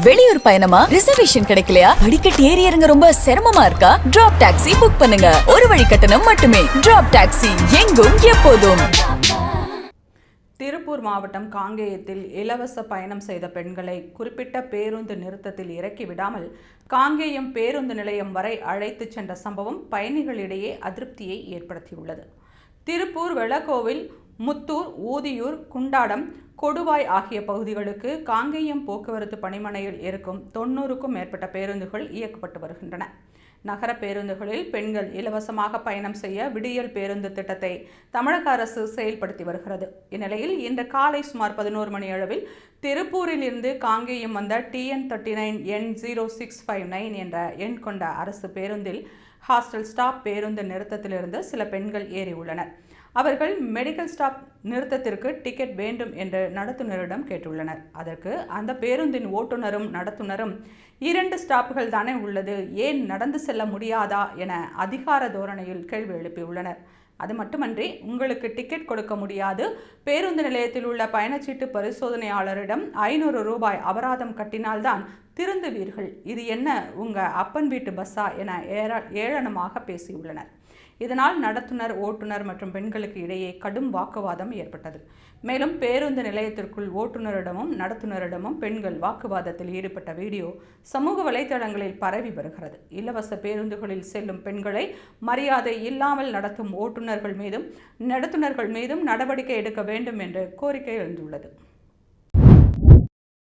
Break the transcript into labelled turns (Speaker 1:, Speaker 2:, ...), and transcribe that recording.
Speaker 1: வெளியூர் பயணமா? ரிசர்வேஷன் கிடைக்கலையா? படிக்கட் ஏறி இறங்க ரொம்ப சிரமமா இருக்கா? டிராப் டாக்ஸி புக் பண்ணுங்க. ஒரு வழி கட்டணம் மட்டுமே. டிராப் டாக்ஸி எங்கும் எப்போதும்.
Speaker 2: திருப்பூர் மாவட்டம் காங்கேயத்தில் இலவச பயணம் செய்த பெண்களை குறிப்பிட்ட பேருந்து நிறுத்தத்தில் இறக்கி விடாமல் காங்கேயம் பேருந்து நிலையம் வரை அழைத்துச் சென்ற சம்பவம் பயணிகளிடையே அதிருப்தியை ஏற்படுத்தியுள்ளது. திருப்பூர் வெள்ளக்கோவில் முத்தூர் ஊதியூர் குண்டாடம் கொடுவாய் ஆகிய பகுதிகளுக்கு காங்கேயம் போக்குவரத்து பணிமனையில் இருக்கும் தொண்ணூறுக்கும் மேற்பட்ட பேருந்துகள் இயக்கப்பட்டு வருகின்றன. நகர பேருந்துகளில் பெண்கள் இலவசமாக பயணம் செய்ய விடியல் பேருந்து திட்டத்தை தமிழக அரசு செயல்படுத்தி வருகிறது. இந்நிலையில் இன்று காலை சுமார் பதினோரு மணி அளவில் திருப்பூரில் இருந்து காங்கேயம் வந்த TN thirty nine N zero six five nine என்ற எண் கொண்ட அரசு பேருந்தில் ஹாஸ்டல் ஸ்டாப் பேருந்து நிறுத்தத்திலிருந்து சில பெண்கள் ஏறியுள்ளனர். அவர்கள் மெடிக்கல் ஸ்டாப் நிறுத்தத்திற்கு டிக்கெட் வேண்டும் என்று நடத்துனரிடம் கேட்டுள்ளனர். அதற்கு அந்த பேருந்தின் ஓட்டுநரும் நடத்துனரும் இரண்டு ஸ்டாப்புகள் தானே உள்ளது ஏன் நடந்து செல்ல முடியாதா என அதிகார தோரணையில் கேள்வி எழுப்பியுள்ளனர். அது மட்டுமன்றி உங்களுக்கு டிக்கெட் கொடுக்க முடியாது. பேருந்து நிலையத்தில் உள்ள பயணச்சீட்டு பரிசோதனையாளரிடம் ஐநூறு ரூபாய் அபராதம் கட்டினால்தான் திருந்துவீர்கள். இது என்ன? உங்க அப்பன் வீட்டு பஸ்ஸா? என ஏற ஏளனமாக பேசியுள்ளனர். இதனால் நடத்துனர் ஓட்டுநர் மற்றும் பெண்களுக்கு இடையே கடும் வாக்குவாதம் ஏற்பட்டது. மேலும் பேருந்து நிலையத்திற்குள் ஓட்டுநரிடமும் நடத்துனரிடமும் பெண்கள் வாக்குவாதத்தில் ஈடுபட்ட வீடியோ சமூக வலைதளங்களில் பரவி வருகிறது. இலவச பேருந்துகளில் செல்லும் பெண்களை மரியாதை இல்லாமல் நடத்தும் ஓட்டுநர் இயக்குநர்கள் மீதும் நடத்துனர்கள் மீதும் நடவடிக்கை எடுக்க வேண்டும் என்று கோரிக்கை எழுந்துள்ளது.